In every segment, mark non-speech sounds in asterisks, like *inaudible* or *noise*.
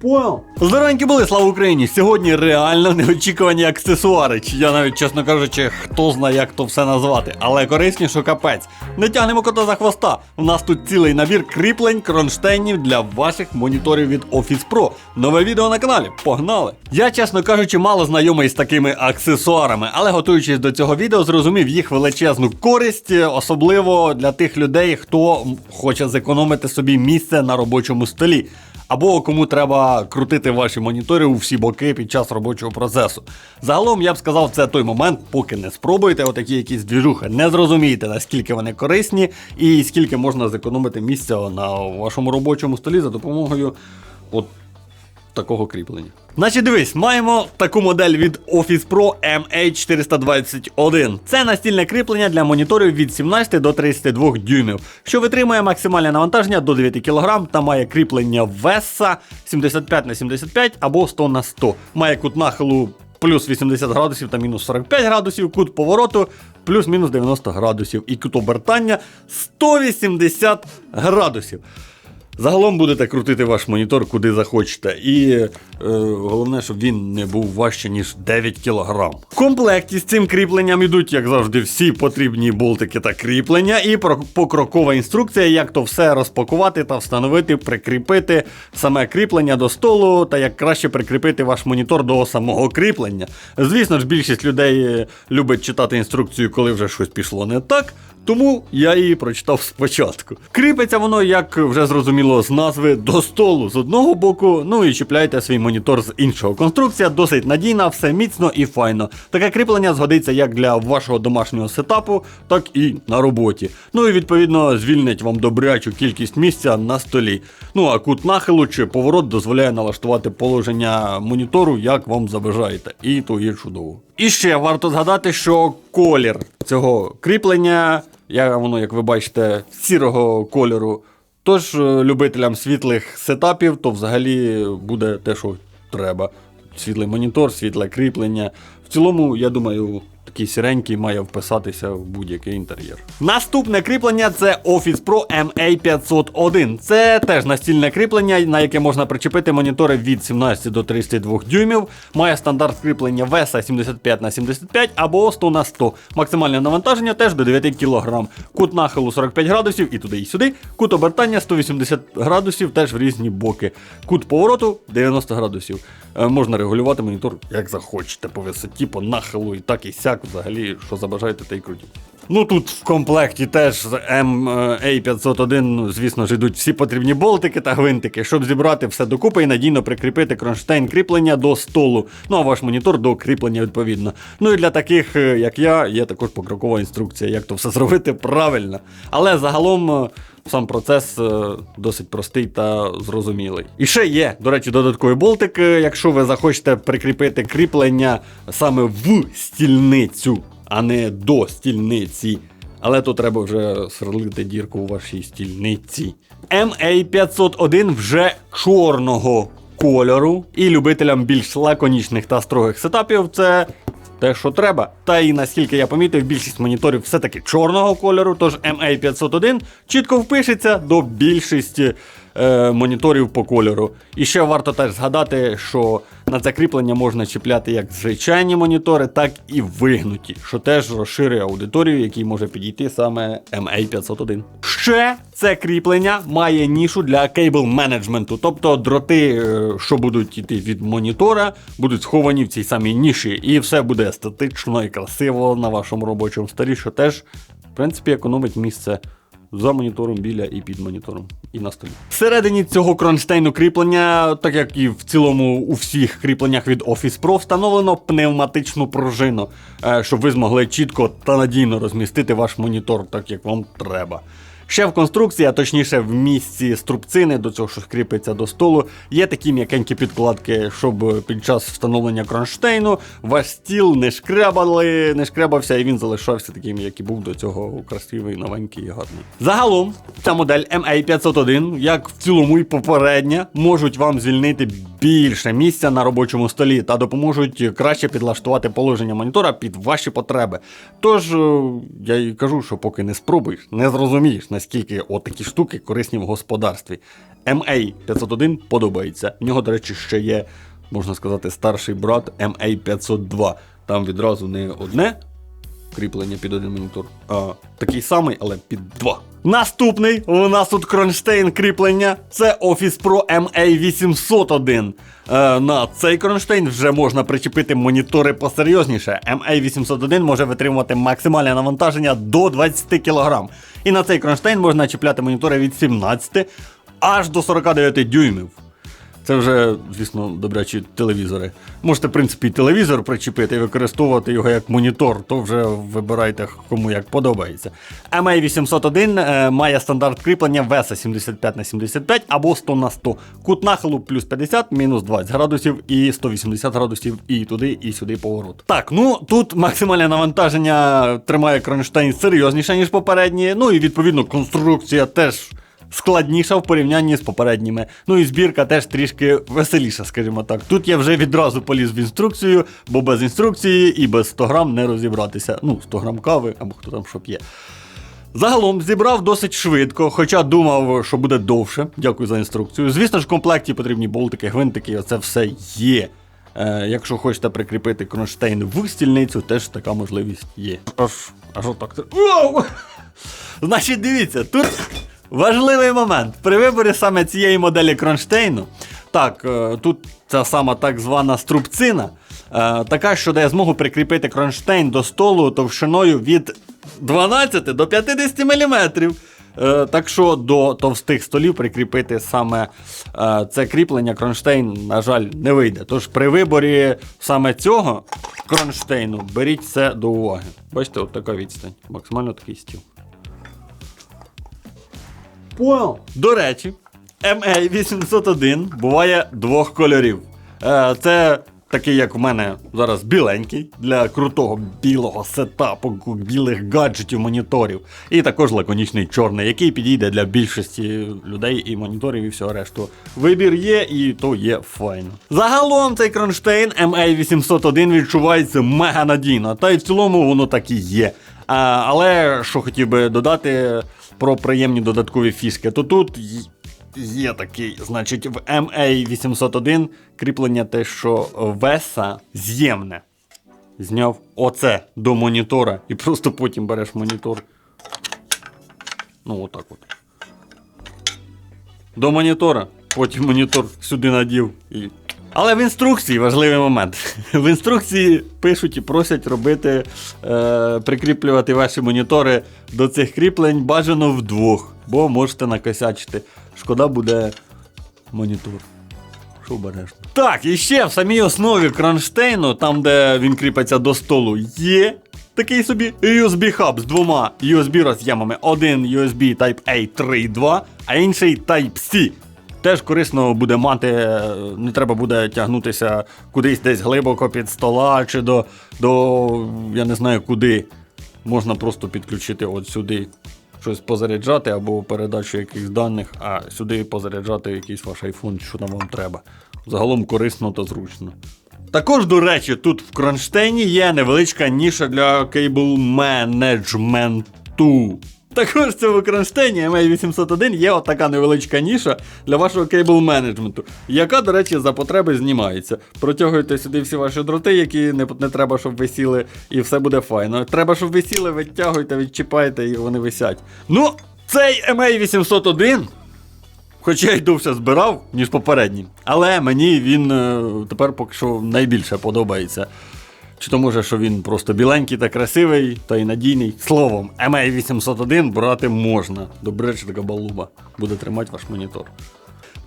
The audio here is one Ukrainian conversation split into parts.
Понял? Здоровенькі були, слава Україні! Сьогодні реально неочікувані аксесуари. Чи я навіть, чесно кажучи, хто знає, як то все назвати. Але корисні, що капець. Не тягнемо кота за хвоста. У нас тут цілий набір кріплень, кронштейнів для ваших моніторів від Office Pro. Нове відео на каналі. Погнали! Я, чесно кажучи, мало знайомий з такими аксесуарами, але готуючись до цього відео, зрозумів їх величезну користь, особливо для тих людей, хто хоче зекономити собі місце на робочому столі. Або кому треба крутити ваші монітори у всі боки під час робочого процесу. Загалом я б сказав, це той момент, поки не спробуєте отакі якісь двіжухи, не зрозумієте, наскільки вони корисні і скільки можна зекономити місця на вашому робочому столі за допомогою от такого кріплення. Значить, дивись, маємо таку модель від Office Pro MH421. Це настільне кріплення для моніторів від 17 до 32 дюймів, що витримує максимальне навантаження до 9 кг та має кріплення веса 75 на 75 або 100 на 100. Має кут нахилу плюс 80 градусів та мінус 45 градусів, кут повороту плюс-мінус 90 градусів і кут обертання 180 градусів. Загалом будете крутити ваш монітор куди захочете. І е, головне, щоб він не був важче, ніж 9 кг. В комплекті з цим кріпленням ідуть, як завжди, всі потрібні болтики та кріплення, і покрокова інструкція, як то все розпакувати та встановити, прикріпити саме кріплення до столу, та як краще прикріпити ваш монітор до самого кріплення. Звісно ж, більшість людей е, любить читати інструкцію, коли вже щось пішло не так. Тому я її прочитав спочатку. Кріпиться воно, як вже зрозуміло, з назви до столу з одного боку, ну і чіпляєте свій монітор з іншого. Конструкція досить надійна, все міцно і файно. Таке кріплення згодиться як для вашого домашнього сетапу, так і на роботі. Ну і відповідно звільнить вам добрячу кількість місця на столі. Ну а кут нахилу чи поворот дозволяє налаштувати положення монітору, як вам забажаєте. І то є чудово. І ще варто згадати, що колір цього кріплення, я воно, як ви бачите, сірого кольору. Тож е, любителям світлих сетапів, то взагалі буде те, що треба. Світлий монітор, світле кріплення. В цілому, я думаю, такий сіренький має вписатися в будь-який інтер'єр. Наступне кріплення це Office Pro MA501. Це теж настільне кріплення, на яке можна причепити монітори від 17 до 32 дюймів. Має стандарт кріплення веса 75 на 75 або 100 на 100. Максимальне навантаження теж до 9 кг. Кут нахилу 45 градусів і туди і сюди. Кут обертання 180 градусів теж в різні боки. Кут повороту 90 градусів. Е, Можна регулювати монітор як захочете, по висоті, по нахилу і так і сяк, взагалі, що забажаєте, те й крутіть. Ну тут в комплекті теж з MA501, ну, звісно ж, йдуть всі потрібні болтики та гвинтики, щоб зібрати все докупи і надійно прикріпити кронштейн кріплення до столу. Ну а ваш монітор до кріплення відповідно. Ну і для таких, е, як я, є також покрокова інструкція, як то все *laughs* зробити правильно. Але загалом. е, Сам процес е, досить простий та зрозумілий. І ще є, до речі, додатковий болтик, е, якщо ви захочете прикріпити кріплення саме в стільницю, а не до стільниці. Але то треба вже сверлити дірку у вашій стільниці. MA501 вже чорного кольору, і любителям більш лаконічних та строгих сетапів це те, що треба. Та і наскільки я помітив, більшість моніторів все-таки чорного кольору, тож MA501 чітко впишеться до більшості е, моніторів по кольору. І ще варто теж згадати, що на це кріплення можна чіпляти як звичайні монітори, так і вигнуті, що теж розширює аудиторію, якій може підійти саме MA501. Ще це кріплення має нішу для кейбл менеджменту, тобто дроти, е, що будуть йти від монітора, будуть сховані в цій самій ніші, і все буде естетично і красиво на вашому робочому столі, що теж, в принципі, економить місце. За монітором біля і під монітором, і на столі. Всередині цього кронштейну кріплення, так як і в цілому у всіх кріпленнях від Office Pro, встановлено пневматичну пружину, е, щоб ви змогли чітко та надійно розмістити ваш монітор, так як вам треба. Ще в конструкції, а точніше в місці струбцини до цього, що кріпиться до столу, є такі м'якенькі підкладки, щоб під час встановлення кронштейну ваш стіл не шкрябали, не шкрябався, і він залишався таким, як і був до цього красивий, новенький і гарний. Загалом, ця модель MA501, як в цілому і попередня, можуть вам звільнити більше місця на робочому столі та допоможуть краще підлаштувати положення монітора під ваші потреби. Тож е, я і кажу, що поки не спробуєш, не зрозумієш, наскільки отакі штуки корисні в господарстві. MA501 подобається. В нього, до речі, ще є, можна сказати, старший брат MA502. Там відразу не одне кріплення під один монітор, а такий самий, але під два. Наступний у нас тут кронштейн кріплення. Це Office Pro MA801. Е, на цей кронштейн вже можна причепити монітори посерйозніше. MA801 може витримувати максимальне навантаження до 20 кг. І на цей кронштейн можна чіпляти монітори від 17 аж до 49 дюймів. Це вже, звісно, добрячі телевізори. Можете, в принципі, телевізор причепити і використовувати його як монітор, то вже вибирайте кому як подобається. MA801 е, має стандарт кріплення веса 75 на 75 або 100 на 100. Кут нахилу плюс 50, мінус 20 градусів і 180 градусів і туди, і сюди поворот. Так, ну тут максимальне навантаження тримає кронштейн серйозніше, ніж попередні. Ну і відповідно конструкція теж складніша в порівнянні з попередніми. Ну і збірка теж трішки веселіша, скажімо так. Тут я вже відразу поліз в інструкцію, бо без інструкції і без 100 грам не розібратися. Ну, 100 грам кави або хто там що п'є. Загалом зібрав досить швидко, хоча думав, що буде довше. Дякую за інструкцію. Звісно ж, в комплекті потрібні болтики, гвинтики, оце все є. Е, якщо хочете прикріпити кронштейн в стільницю, теж така можливість є. Аж, аж отак. Значить, дивіться, тут важливий момент. При виборі саме цієї моделі кронштейну. Так, е, тут ця сама так звана струбцина. е, Така, що дає змогу прикріпити кронштейн до столу товщиною від 12 до 50 мм. Так що до товстих столів прикріпити саме е, це кріплення кронштейн, на жаль, не вийде. Тож при виборі саме цього кронштейну беріть це до уваги. Бачите, от така відстань. Максимально такий стіл. Понял. До речі, MA801 буває двох кольорів. Е, Це такий, як у мене зараз біленький для крутого білого сетапу, білих гаджетів, моніторів. І також лаконічний чорний, який підійде для більшості людей і моніторів, і всього решту. Вибір є, і то є файно. Загалом цей кронштейн MA801 відчувається мега надійно, та й в цілому воно так і є. А, але що хотів би додати про приємні додаткові фішки, то тут є такий, значить, в MA801 кріплення те, що веса з'ємне. Зняв оце до монітора і просто потім береш монітор. Ну, отак от. До монітора, потім монітор сюди надів і. Але в інструкції важливий момент. *laughs* В інструкції пишуть і просять робити, е, прикріплювати ваші монітори до цих кріплень бажано вдвох, бо можете накосячити. Шкода буде монітор. Що обережно. Так, і ще в самій основі кронштейну, там де він кріпиться до столу, є такий собі USB-хаб з двома USB роз'ємами. Один USB Type-A 3.2, а інший Type-C. Теж корисно буде мати, е, не треба буде тягнутися кудись десь глибоко під стола чи до, до я не знаю куди. Можна просто підключити от сюди щось позаряджати або передачу якихось даних, а сюди позаряджати якийсь ваш iPhone, що там вам треба. Загалом корисно та зручно. Також, до речі, тут в кронштейні є невеличка ніша для кейбл менеджменту. Також в цьому кронштейні MA801 є отака невеличка ніша для вашого кейбл менеджменту, яка, до речі, за потреби знімається. Протягуйте сюди всі ваші дроти, які не, не треба, щоб висіли, і все буде файно. Треба, щоб висіли, відтягуйте, відчіпайте і вони висять. Ну, цей MA801 Хоча й довше збирав, ніж попередній. Але мені він е, тепер поки що найбільше подобається. Чи то може, що він просто біленький та красивий, та й надійний. Словом, MA801 брати можна. Добреча така балуба. Буде тримати ваш монітор.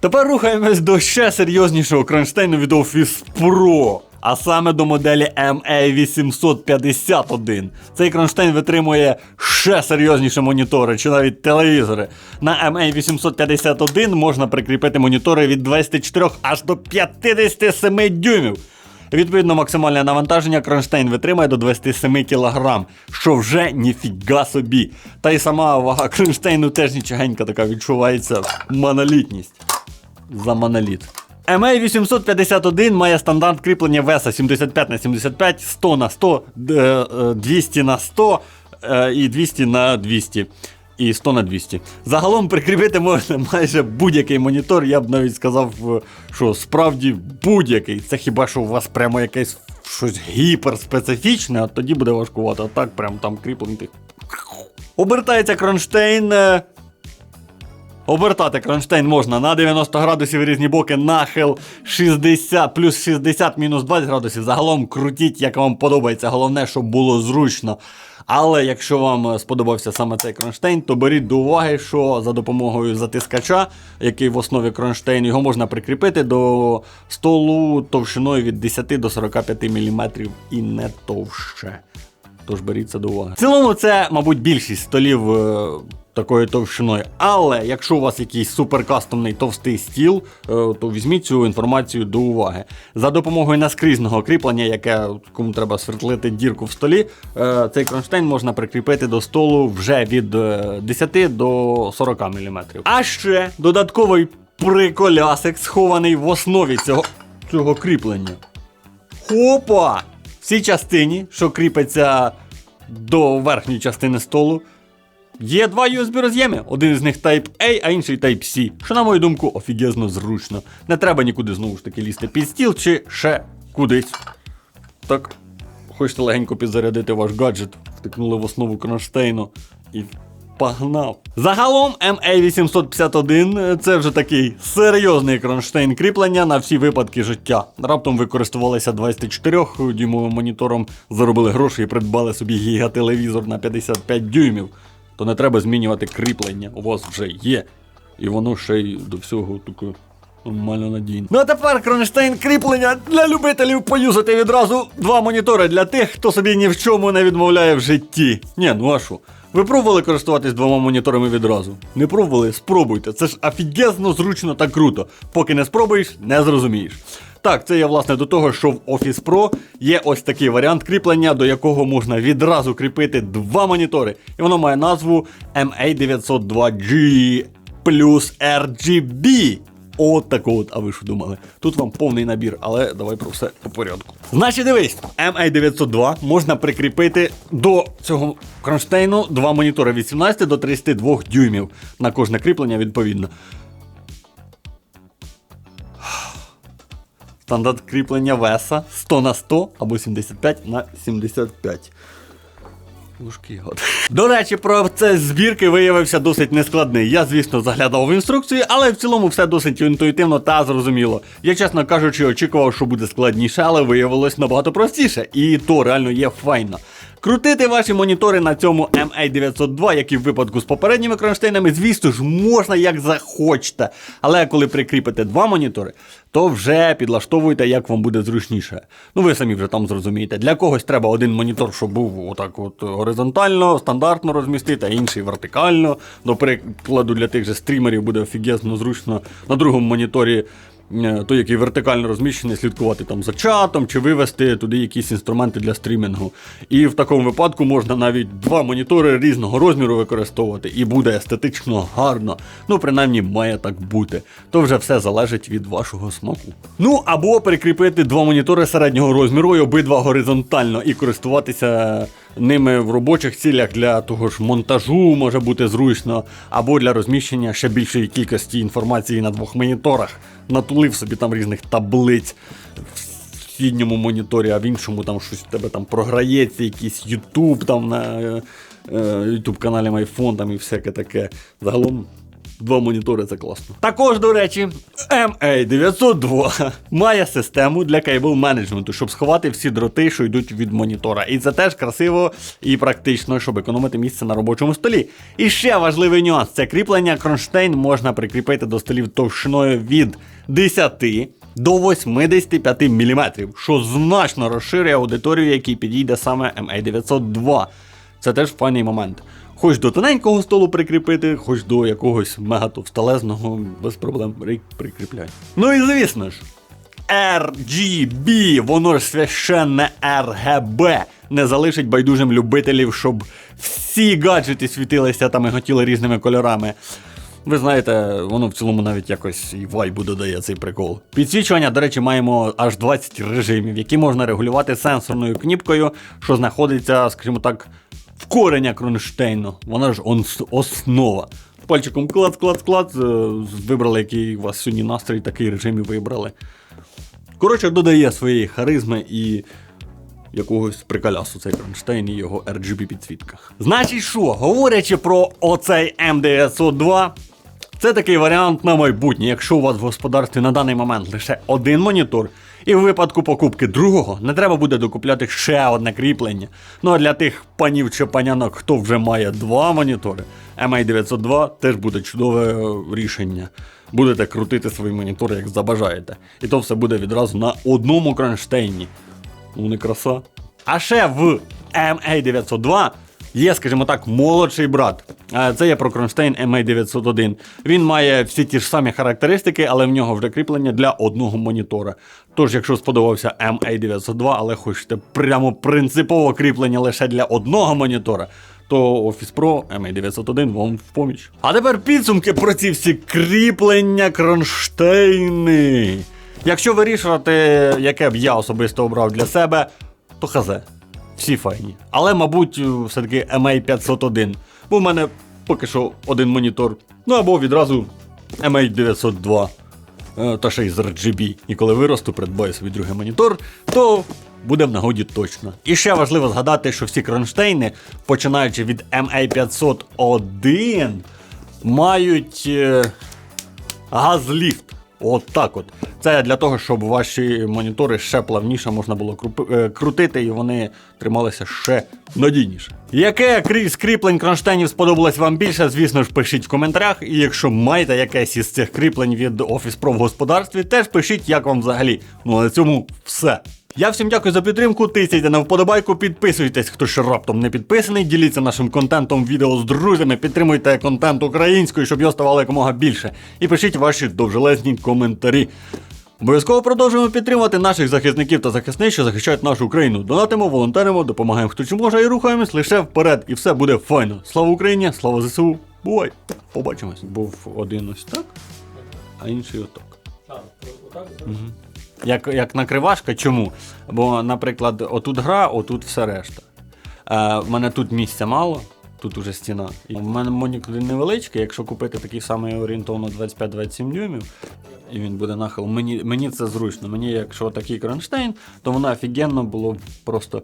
Тепер рухаємось до ще серйознішого кронштейну від Office Pro. А саме до моделі MA851. Цей кронштейн витримує ще серйозніші монітори чи навіть телевізори. На MA851 можна прикріпити монітори від 24 аж до 57 дюймів. Відповідно, максимальне навантаження кронштейн витримає до 27 кг, що вже ніфіга собі. Та й сама вага кронштейну теж нічогенька така відчувається монолітність. За моноліт. MA851 має стандарт кріплення веса 75 на 75, 100 на 100, е, е, 200 на 100 е, і 200 на 200. І 100 на 200. Загалом прикріпити можна майже будь-який монітор, я б навіть сказав, е, що справді будь-який. Це хіба що у вас прямо якесь щось гіперспецифічне, а тоді буде важкувато. А так прям там кріплений. Обертається кронштейн. Обертати кронштейн можна на 90 градусів різні боки, нахил 60, плюс 60, мінус 20 градусів. Загалом крутіть, як вам подобається. Головне, щоб було зручно. Але якщо вам сподобався саме цей кронштейн, то беріть до уваги, що за допомогою затискача, який в основі кронштейну, його можна прикріпити до столу товщиною від 10 до 45 мм і не товще. Тож беріть це до уваги. В цілому, це, мабуть, більшість столів е, такою товщиною. Але якщо у вас якийсь суперкастомний товстий стіл, е, то візьміть цю інформацію до уваги. За допомогою наскрізного кріплення, яке кому треба свердлити дірку в столі, е, цей кронштейн можна прикріпити до столу вже від е, 10 до 40 мм. А ще додатковий приколясик схований в основі цього, цього кріплення. Хопа! В цій частині, що кріпиться до верхньої частини столу, є два USB роз'єми. Один з них Type-A, а інший Type-C. Що, на мою думку, офігезно зручно. Не треба нікуди знову ж таки лізти під стіл чи ще кудись. Так, хочете легенько підзарядити ваш гаджет, втикнули в основу кронштейну і погнав. Загалом MA851 це вже такий серйозний кронштейн кріплення на всі випадки життя. Раптом ви користувалися 24-дюймовим монітором, заробили гроші і придбали собі гігателевізор на 55 дюймів. То не треба змінювати кріплення. У вас вже є. І воно ще й до всього таке нормально надійне. Ну а тепер кронштейн кріплення для любителів поюзати відразу два монітори для тих, хто собі ні в чому не відмовляє в житті. Ні, ну а що? Ви пробували користуватись двома моніторами відразу? Не пробували? Спробуйте. Це ж офігезно зручно та круто. Поки не спробуєш, не зрозумієш. Так, це я власне до того, що в Office Pro є ось такий варіант кріплення, до якого можна відразу кріпити два монітори. І воно має назву MA902G плюс RGB. От так от, а ви що думали? Тут вам повний набір, але давай про все по порядку. Значить, дивись, MA902 можна прикріпити до цього кронштейну два монітори від 17 до 32 дюймів. На кожне кріплення відповідно. Стандарт кріплення веса 100 на 100 або 75 на 75. Ложки От. До речі, процес збірки виявився досить нескладний. Я, звісно, заглядав в інструкцію, але в цілому все досить інтуїтивно та зрозуміло. Я, чесно кажучи, очікував, що буде складніше, але виявилось набагато простіше. І то реально є файно. Крутити ваші монітори на цьому MA902, як і в випадку з попередніми кронштейнами, звісно ж, можна як захочете. Але коли прикріпите два монітори, то вже підлаштовуйте, як вам буде зручніше. Ну ви самі вже там зрозумієте. Для когось треба один монітор, щоб був отак от горизонтально, стандартно розмістити, а інший вертикально. До прикладу, для тих же стрімерів буде офігезно зручно на другому моніторі. Е, Той, який вертикально розміщений, слідкувати там за чатом чи вивести туди якісь інструменти для стрімінгу. І в такому випадку можна навіть два монітори різного розміру використовувати, і буде естетично гарно. Ну, принаймні, має так бути. То вже все залежить від вашого смаку. Ну або прикріпити два монітори середнього розміру і обидва горизонтально і користуватися ними в робочих цілях для того ж монтажу може бути зручно, або для розміщення ще більшої кількості інформації на двох моніторах. Натулив собі там різних таблиць в сідньому моніторі, а в іншому там щось в тебе там програється, якийсь YouTube там на е, е, YouTube каналі MyPhone там і всяке таке. Загалом. Два монітори це класно. Також, до речі, MA902 має систему для кейбл менеджменту, щоб сховати всі дроти, що йдуть від монітора. І це теж красиво і практично, щоб економити місце на робочому столі. І ще важливий нюанс: це кріплення кронштейн можна прикріпити до столів товщиною від 10 до 85 мм, що значно розширює аудиторію, якій підійде саме MA902. Це теж файний момент. Хоч до тоненького столу прикріпити, хоч до якогось мегатовсталезного, без проблем прикріпляй. Ну і звісно ж, RGB, воно ж священне RGB, не залишить байдужим любителів, щоб всі гаджети світилися там і хотіли різними кольорами. Ви знаєте, воно в цілому навіть якось і вайбу додає цей прикол. Підсвічування, до речі, маємо аж 20 режимів, які можна регулювати сенсорною кніпкою, що знаходиться, скажімо так, в кронштейну. Вона ж основа. Пальчиком клац, клац, клац. е, Вибрали, який у вас сьогодні настрій, такий режим і вибрали. Коротше, додає своєї харизми і якогось приколясу цей кронштейн і його RGB підсвітка. Значить, що, говорячи про оцей М902, це такий варіант на майбутнє, якщо у вас в господарстві на даний момент лише один монітор, і в випадку покупки другого не треба буде докупляти ще одне кріплення. Ну а для тих панів чи панянок, хто вже має два монітори, MA902 теж буде чудове е, рішення. Будете крутити свої монітори, як забажаєте. І то все буде відразу на одному кронштейні. Ну не краса. А ще в MA902 є, скажімо так, молодший брат. Це є про кронштейн MA901. Він має всі ті ж самі характеристики, але в нього вже кріплення для одного монітора. Тож, якщо сподобався MA902, але хочете прямо принципово кріплення лише для одного монітора, то Office Pro MA901 вам в поміч. А тепер підсумки про ці всі кріплення кронштейни. Якщо вирішувати, яке б я особисто обрав для себе, то хазе. Всі файні. Але, мабуть, е, все-таки MA501. Бо в мене поки що один монітор. Ну або відразу MA902. е, Та ще й з RGB. І коли виросту, придбаю собі другий монітор, то буде в нагоді точно. І ще важливо згадати, що всі кронштейни, починаючи від MA501, мають. е, газліфт. От так от. Це для того, щоб ваші монітори ще плавніше можна було е, крутити, і вони трималися ще надійніше. Яке крі- з кріплень кронштейнів сподобалось вам більше, звісно ж, пишіть в коментарях. І якщо маєте якесь із цих кріплень від Office Pro в господарстві, теж пишіть, як вам взагалі. Ну а на цьому все. Я всім дякую за підтримку. Тисяйте на вподобайку, підписуйтесь, хто ще раптом не підписаний. Діліться нашим контентом відео з друзями, підтримуйте контент українською, щоб його ставало якомога більше. І пишіть ваші довжелезні коментарі. Обов'язково продовжуємо підтримувати наших захисників та захисниць, що захищають нашу Україну. Донатимо, волонтеримо, допомагаємо хто чи може і рухаємось лише вперед. І все буде файно. Слава Україні, слава ЗСУ. Бувай! Побачимось. Був один ось так, а інший отак. Як, як накривашка, чому? Бо, наприклад, отут гра, отут все решта. Е, в мене тут місця мало, тут уже стіна. І в мене монітор невеличкий, якщо купити такий самий орієнтовно 25-27 дюймів, і він буде нахил. Мені, мені це зручно. Мені, якщо такий кронштейн, то воно офігенно було просто